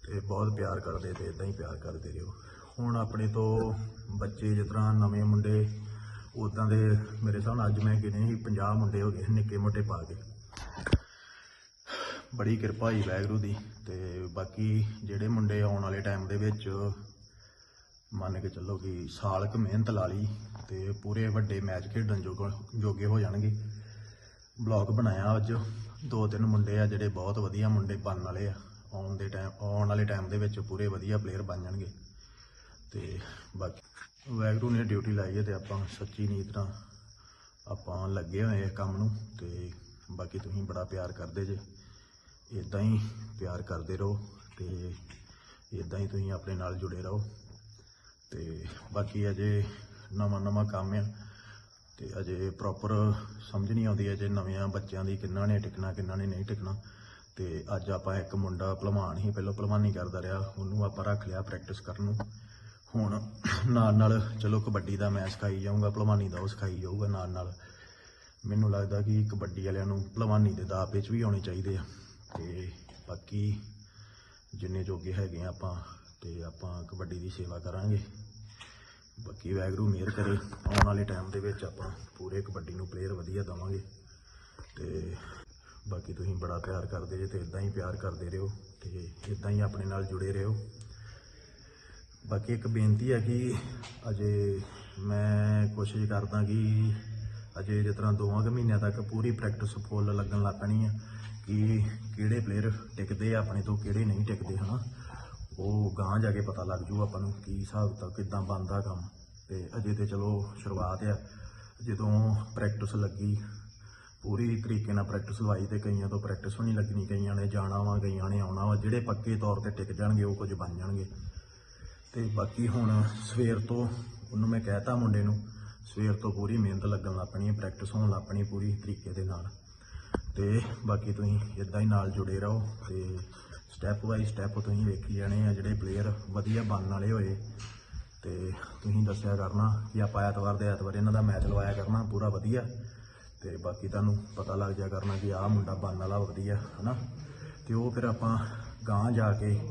ਤੇ ਬਹੁਤ ਪਿਆਰ ਕਰਦੇ ਤੇ ਇਦਾਂ ਹੀ ਪਿਆਰ ਕਰਦੇ ਰਹੋ। ਹੁਣ ਆਪਣੇ ਤੋਂ ਬੱਚੇ ਜਿਸ ਤਰ੍ਹਾਂ ਨਵੇਂ ਮੁੰਡੇ ਉਦਾਂ ਦੇ ਮੇਰੇ ਹਿਸਾਬ ਨਾਲ ਅੱਜ ਮੈਂ ਗਿਣੇ ਹੀ 50 ਮੁੰਡੇ ਹੋ ਗਏ, ਨਿੱਕੇ ਮੋਟੇ ਪਾ ਕੇ। ਬੜੀ ਕਿਰਪਾ ਹੀ ਵਾਹਿਗੁਰੂ ਦੀ। ਤੇ ਬਾਕੀ ਜਿਹੜੇ ਮੁੰਡੇ ਆਉਣ ਵਾਲੇ ਟਾਈਮ ਦੇ ਵਿੱਚ, ਮੰਨ ਕੇ ਚੱਲੋ ਕਿ ਸਾਲ ਕੁ ਮਿਹਨਤ ਲਾ ਲਈ ਤੇ ਪੂਰੇ ਵੱਡੇ ਮੈਚ ਖੇਡਣ ਜੋਗ- ਜੋਗੇ ਹੋ ਜਾਣਗੇ। ਬਲੌਗ ਬਣਾਇਆ ਅੱਜ। ਦੋ ਤਿੰਨ ਮੁੰਡੇ ਆ ਜਿਹੜੇ ਬਹੁਤ ਵਧੀਆ ਮੁੰਡੇ ਬਣਨ ਵਾਲੇ ਆ। ਆਉਣ ਦੇ ਟਾਈਮ, ਆਉਣ ਵਾਲੇ ਟਾਈਮ ਦੇ ਵਿੱਚ ਪੂਰੇ ਵਧੀਆ ਪਲੇਅਰ ਬਣ ਜਾਣਗੇ। ਤੇ ਬਾਕੀ ਵੈਗਰੂ ਨੇ ਡਿਊਟੀ ਲਾਈ ਹੈ ਤੇ ਆਪਾਂ ਸੱਚੀ ਨੀਤ ਨਾਲ ਆਪਾਂ ਲੱਗੇ ਹੋਏ ਆ ਕੰਮ ਨੂੰ। ਤੇ ਬਾਕੀ ਤੁਸੀਂ ਬੜਾ ਪਿਆਰ ਕਰਦੇ ਜੇ। ਇਦਾਂ ਹੀ ਪਿਆਰ ਕਰਦੇ ਰਹੋ ਤੇ ਇਦਾਂ ਹੀ ਤੁਸੀਂ ਆਪਣੇ ਨਾਲ ਜੁੜੇ ਰਹੋ। ਤੇ ਬਾਕੀ ਅਜੇ ਨਵਾਂ ਨਵਾਂ ਕੰਮ ਆ ਤੇ ਅਜੇ ਪ੍ਰੋਪਰ ਸਮਝ ਨਹੀਂ ਆਉਂਦੀ ਅਜੇ ਨਵਿਆਂ ਬੱਚਿਆਂ ਦੀ ਕਿੰਨਾ ਨੇ ਟਿਕਣਾ, ਕਿੰਨਾ ਨੇ ਨਹੀਂ ਟਿਕਣਾ। ਤੇ ਅੱਜ ਆਪਾਂ ਇੱਕ ਮੁੰਡਾ ਭਲਵਾਨ ਹੀ ਪਹਿਲਾਂ ਭਲਵਾਨੀ ਕਰਦਾ ਰਿਹਾ, ਉਹਨੂੰ ਆਪਾਂ ਰੱਖ ਲਿਆ ਪ੍ਰੈਕਟਿਸ ਕਰਨ ਨੂੰ। ਹੁਣ ਨਾਲ ਨਾਲ ਚਲੋ ਕਬੱਡੀ ਦਾ ਮੈਂ ਸਿਖਾਈ ਜਾਊਂਗਾ, ਭਲਵਾਨੀ ਦਾ ਉਹ ਸਿਖਾਈ ਜਾਊਗਾ ਨਾਲ ਨਾਲ। ਮੈਨੂੰ ਲੱਗਦਾ ਕਿ ਕਬੱਡੀ ਵਾਲਿਆਂ ਨੂੰ ਭਲਵਾਨੀ ਦੇ ਦਾਅ ਵਿੱਚ ਵੀ ਆਉਣੇ ਚਾਹੀਦੇ ਆ। ਤੇ ਬਾਕੀ ਜਿੰਨੇ ਜੋਗੇ ਹੈਗੇ ਆ ਆਪਾਂ ਤੇ ਆਪਾਂ ਕਬੱਡੀ ਦੀ ਸੇਵਾ ਕਰਾਂਗੇ। ਬਾਕੀ ਵੈਗਰੂ ਮਿਹਰ ਕਰੇ, ਆਉਣ ਵਾਲੇ ਟਾਈਮ ਦੇ ਵਿੱਚ ਆਪਾਂ ਪੂਰੇ ਕਬੱਡੀ ਨੂੰ ਪਲੇਅਰ ਵਧੀਆ ਦਵਾਂਗੇ। ਤੇ ਬਾਕੀ ਤੁਸੀਂ ਬੜਾ ਪਿਆਰ ਕਰਦੇ ਜੇ ਤੇ ਇਦਾਂ ਹੀ ਪਿਆਰ ਕਰਦੇ ਰਹੋ ਤੇ ਇਦਾਂ ਹੀ ਆਪਣੇ ਨਾਲ ਜੁੜੇ ਰਹੋ। ਬਾਕੀ ਇੱਕ ਬੇਨਤੀ ਹੈ ਕਿ ਅਜੇ ਮੈਂ ਕੋਸ਼ਿਸ਼ ਕਰਦਾ ਕਿ ਅਜੇ ਜਿਸ ਤਰ੍ਹਾਂ ਦੋਵਾਂ ਕੁ ਮਹੀਨਿਆਂ ਤੱਕ ਪੂਰੀ ਪ੍ਰੈਕਟਿਸ ਫੁੱਲ ਲੱਗਣ ਲੱਗ ਪੈਣੀ ਹੈ ਕਿ ਕਿਹੜੇ ਪਲੇਅਰ ਟਿਕਦੇ ਆ, ਆਪਣੇ ਤੋਂ ਕਿਹੜੇ ਨਹੀਂ ਟਿਕਦੇ, ਹਨਾ? ਉਹ ਗਾਂ ਜਾ ਕੇ ਪਤਾ ਲੱਗ ਜੂ ਆਪਾਂ ਨੂੰ ਕੀ ਹਿਸਾਬ ਤਾਂ ਕਿਦਾਂ ਬਣਦਾ ਕੰਮ। ਤੇ ਅਜੇ ਤੇ ਚਲੋ ਸ਼ੁਰੂਆਤ ਆ। ਜਦੋਂ ਪ੍ਰੈਕਟਿਸ ਲੱਗੀ, ਪੂਰੀ ਤਰੀਕੇ ਨਾਲ ਪ੍ਰੈਕਟਿਸ ਲਵਾਈ ਤੇ ਕਈਆਂ ਤੋਂ ਪ੍ਰੈਕਟਿਸ ਵੀ ਨਹੀਂ ਲੱਗਣੀ, ਕਈਆਂ ਨੇ ਜਾਣਾ ਵਾ, ਕਈਆਂ ਨੇ ਆਉਣਾ ਵਾ, ਜਿਹੜੇ ਪੱਕੇ ਤੌਰ ਤੇ ਟਿਕ ਜਾਣਗੇ, ਉਹ ਕੁਝ ਬਣ ਜਾਣਗੇ। ਤੇ ਬਾਕੀ ਹੁਣ ਸਵੇਰ ਤੋਂ, ਉਹਨੂੰ ਮੈਂ ਕਹਿਤਾ ਮੁੰਡੇ ਨੂੰ, ਸਵੇਰ ਤੋਂ ਪੂਰੀ ਮਿਹਨਤ ਲੱਗਣ ਲੱਗ ਪੈਣੀ ਪ੍ਰੈਕਟਿਸ ਹੋਣ ਲੱਗ ਪੈਣੀ ਪੂਰੀ ਤਰੀਕੇ ਦੇ ਨਾਲ। ਤੇ ਬਾਕੀ ਤੁਸੀਂ ਇਦਾਂ ਹੀ ਨਾਲ ਜੁੜੇ ਰਹੋ ਤੇ ਸਟੈਪ ਬਾਈ ਸਟੈਪ ਤੁਸੀਂ ਵੇਖੀ ਜਾਣੇ ਆ ਜਿਹੜੇ ਪਲੇਅਰ ਵਧੀਆ ਬਣਨ ਵਾਲੇ ਹੋਏ। ਤੇ ਤੁਸੀਂ ਦੱਸਿਆ ਕਰਨਾ ਕਿ ਆਪਾਂ ਐਤਵਾਰ ਦੇ ਐਤਵਾਰ ਇਹਨਾਂ ਦਾ ਮੈਚ ਲਵਾਇਆ ਕਰਨਾ ਪੂਰਾ ਵਧੀਆ। ਤੇ ਬਾਕੀ ਤੁਹਾਨੂੰ ਪਤਾ ਲੱਗ ਜਾ ਕਰਨਾ ਕਿ ਆਹ ਮੁੰਡਾ ਬਣਨ ਵਾਲਾ ਵਧੀਆ, ਹਨਾ? ਤੇ ਉਹ ਫਿਰ ਆਪਾਂ ਗਾਂ ਜਾ ਕੇ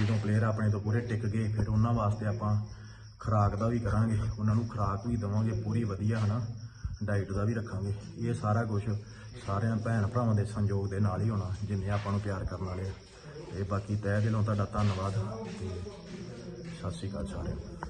ਜਦੋਂ ਪਲੇਅਰ ਆਪਣੇ ਤੋਂ ਪੂਰੇ ਟਿਕ ਗਏ, ਫਿਰ ਉਹਨਾਂ ਵਾਸਤੇ ਆਪਾਂ ਖੁਰਾਕ ਦਾ ਵੀ ਕਰਾਂਗੇ। ਉਹਨਾਂ ਨੂੰ ਖੁਰਾਕ ਵੀ ਦੇਵਾਂਗੇ ਪੂਰੀ ਵਧੀਆ, ਹਨਾ? ਡਾਈਟ ਦਾ ਵੀ ਰੱਖਾਂਗੇ। ਇਹ ਸਾਰਾ ਕੁਝ ਸਾਰਿਆਂ ਭੈਣ ਭਰਾਵਾਂ ਦੇ ਸੰਯੋਗ ਦੇ ਨਾਲ ਹੀ ਹੋਣਾ, ਜਿੰਨੇ ਆਪਾਂ ਨੂੰ ਪਿਆਰ ਕਰਨ ਵਾਲੇ ਆ। ਤੇ ਬਾਕੀ ਤਹਿ ਦਿਲੋਂ ਤੁਹਾਡਾ ਧੰਨਵਾਦ ਤੇ ਸਤਿ ਸ਼੍ਰੀ ਅਕਾਲ ਸਾਰਿਆਂ ਨੂੰ।